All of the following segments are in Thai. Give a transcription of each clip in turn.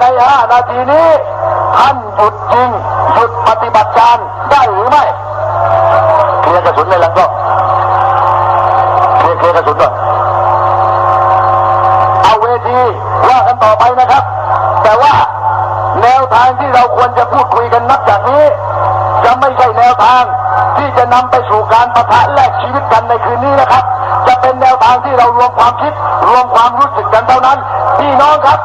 ในห้านาทีนี้ ท่านหยุดยิงหยุดปฏิบัติการได้หรือไม่เคลียร์กระสุนในหลังก็เคลียร์เคลียร์กระสุนก่อนเอาเวทีว่ากันต่อไปนะครับ แต่ว่าแนวทางที่เราควรจะพูดคุยกันนับจากนี้ จะไม่ใช่แนวทางที่จะนำไปสู่การประทะแลกชีวิตกันในคืนนี้นะครับ จะเป็นแนวทางที่เรารวมความคิด รวมความรู้สึกกันเท่านั้นพี่น้องครับ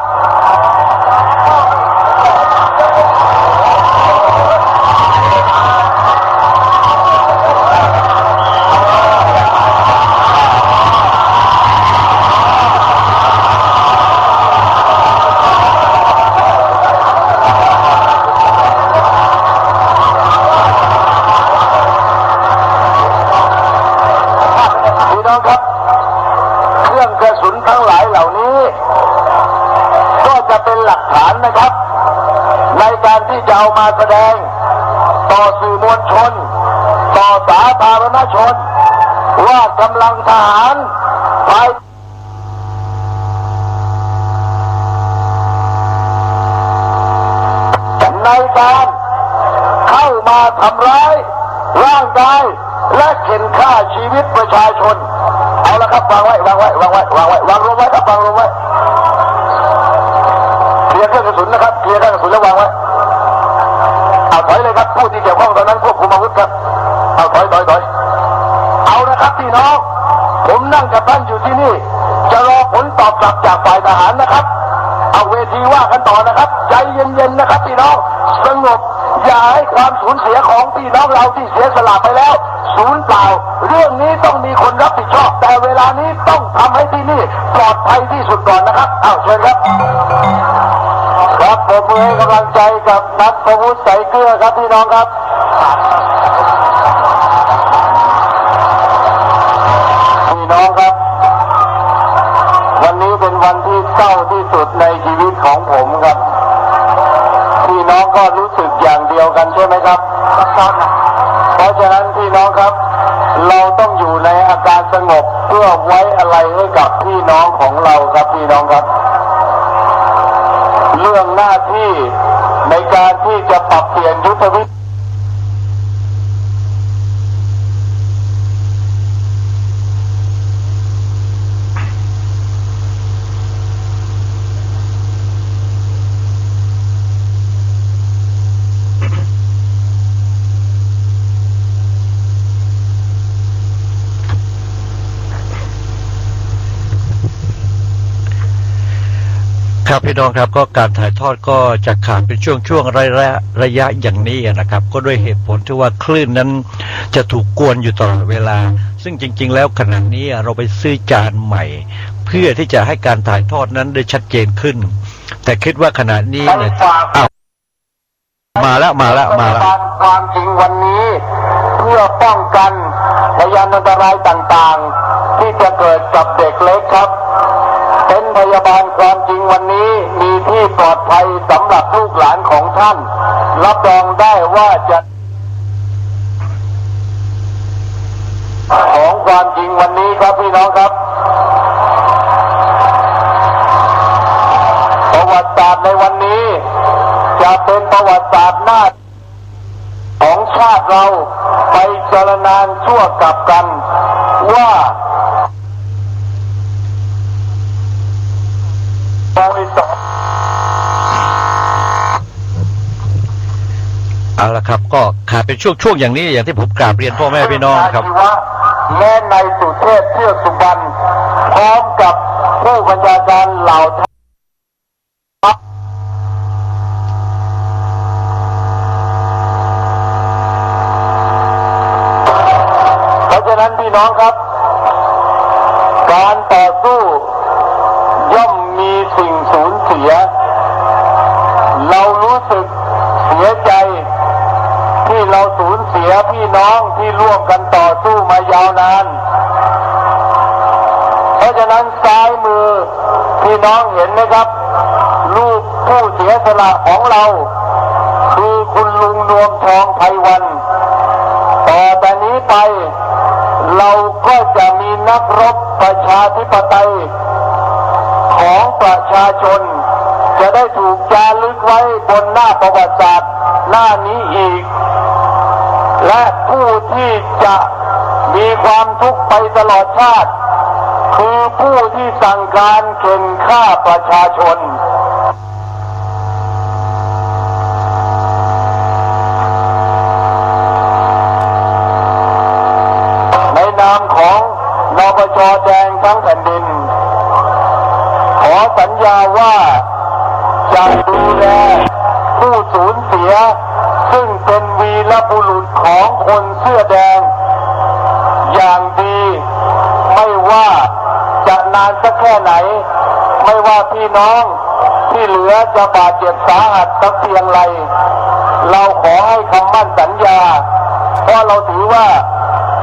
เหล่านี้ ก็จะเป็นหลักฐานนะครับ ในการที่จะเอามาแสดง ต่อสื่อมวลชน ต่อสาธารณชน ว่ากำลังทหารภายในการเข้ามาทำร้ายร่างกายและเข็นฆ่าชีวิตประชาชน วางไว้วางไว้วางไว้วางไว้วางลงไว้ครับวางลงไว้เคลียร์เครื่องกระสุนนะครับเคลียร์เครื่องกระสุนแล้ววางไว้เอาถอยเลยครับผู้ที่เกี่ยวข้องตอนนั้นควบคุมอาวุธครับเอาถอยถอยถอยเอานะครับพี่น้อง ผมนั่งกับท่านอยู่ที่นี่ จะรอผลตอบกลับจากฝ่ายทหารนะครับ เอาเวทีว่ากันต่อนะครับ ใจเย็นๆนะครับพี่น้องสงบ อย่าให้ความสูญเสียของพี่น้องเราที่เสียสละไปแล้วสูญเปล่า เรื่องนี้ต้องมีคนรับผิดชอบ แต่เวลานี้ต้องทำให้ที่นี่ปลอดภัยที่สุดก่อนนะครับเอาเชิญครับครับผมมือให้กำลังใจกับนัทประวุฒิใส่เกลือครับพี่น้องครับ เพราะฉะนั้นพี่น้องครับ เราต้องอยู่ในอาการสงบเพื่อไว้อะไรให้กับพี่น้องของเราครับพี่น้องครับ เรื่องหน้าที่ในการที่จะปรับเปลี่ยนยุทธวิธี ครับพี่น้องครับก็การถ่ายทอดก็จะขาดเป็นช่วงๆระยะระยะอย่างนี้นะครับ ก็ด้วยเหตุผลที่ว่าคลื่นนั้นจะถูกกวนอยู่ตลอดเวลา ซึ่งจริง ๆ แล้วขณะนี้เราไปซื้อจานใหม่ เพื่อที่จะให้การถ่ายทอดนั้นได้ชัดเจนขึ้น แต่คิดว่าขณะนี้เนี่ยอ้าวมาแล้วมาแล้วมาแล้วความจริงวันนี้ เพื่อป้องกันพยานอันตรายต่างๆ ที่จะเกิดกับเด็กเล็กครับ เป็นพยาบาลความจริงวันนี้มีที่ปลอดภัยสำหรับลูกหลานของท่าน รับรองได้ว่าจะ ของความจริงวันนี้ครับพี่น้องครับ ประวัติศาสตร์ในวันนี้ จะเป็นประวัติศาสตร์หน้าของชาติเราไปเจรนานชั่วกับกันว่า โดยสองเอาละครับ ก็ขาดเป็นช่วงๆอย่างนี้อย่างที่ผมกราบเรียนพ่อแม่พี่น้องครับและในสุเทพเทือกสุบรรณพร้อมกับผู้บัญชาการเหล่าทัพเพราะฉะนั้นพี่น้องครับ การต่อสู้ย่อมมีสิ่งสูญเสีย เรารู้สึกเสียใจ ที่เราสูญเสียพี่น้อง ที่ร่วมกันต่อสู้มายาวนาน เพราะฉะนั้นซ้ายมือพี่น้องเห็นไหมครับ รูปผู้เสียสละของเรา คือคุณลุงนวมทองไพวันต่อแต่นี้ไป เราก็จะมีนักรบประชาธิปไตย ของประชาชน จะได้ถูกจารึกไว้บนหน้าประวัติศาสตร์หน้านี้อีก และผู้ที่จะมีความทุกข์ไปตลอดชาติ คือผู้ที่สั่งการเข็นฆ่าประชาชนในนามของนปชแดงทั้งแผ่นดิน ขอสัญญาว่าจะดูแลผู้สูญเสีย เป็นวีรบุรุษของคนเสื้อแดง อย่างดี ไม่ว่าจะนานสักแค่ไหน ไม่ว่าพี่น้องที่เหลือจะบาดเจ็บสาหัสสักเพียงไร เราขอให้คำมั่นสัญญา เพราะเราถือว่า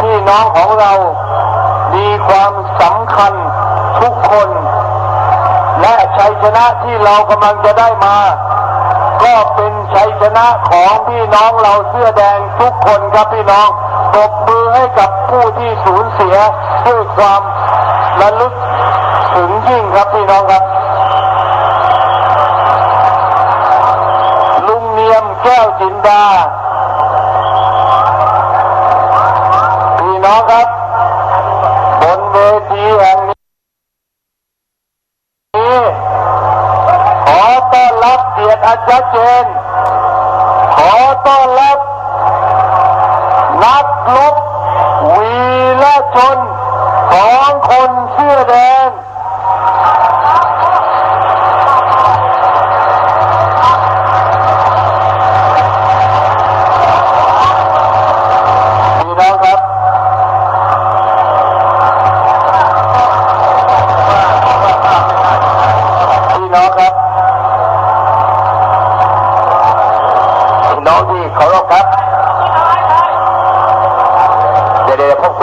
พี่น้องของเรา มีความสำคัญทุกคน และชัยชนะที่เรากำลังจะได้มา ก็เป็นชัยชนะของพี่น้องเราเสื้อแดงทุกคนครับพี่น้องปรบมือให้กับผู้ที่สูญเสียด้วยความระลึกถึงยิ่งครับพี่น้องครับ ลุงเนียมแก้วจินดาพี่น้องครับบ เ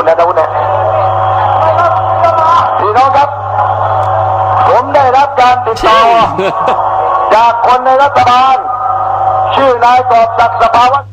นะวุฒินะพี่น้องครับ ผมได้รับการติดต่อ จากคนในรัฐบาล ชื่อนายกอบศักดิ์สภาวัฒน์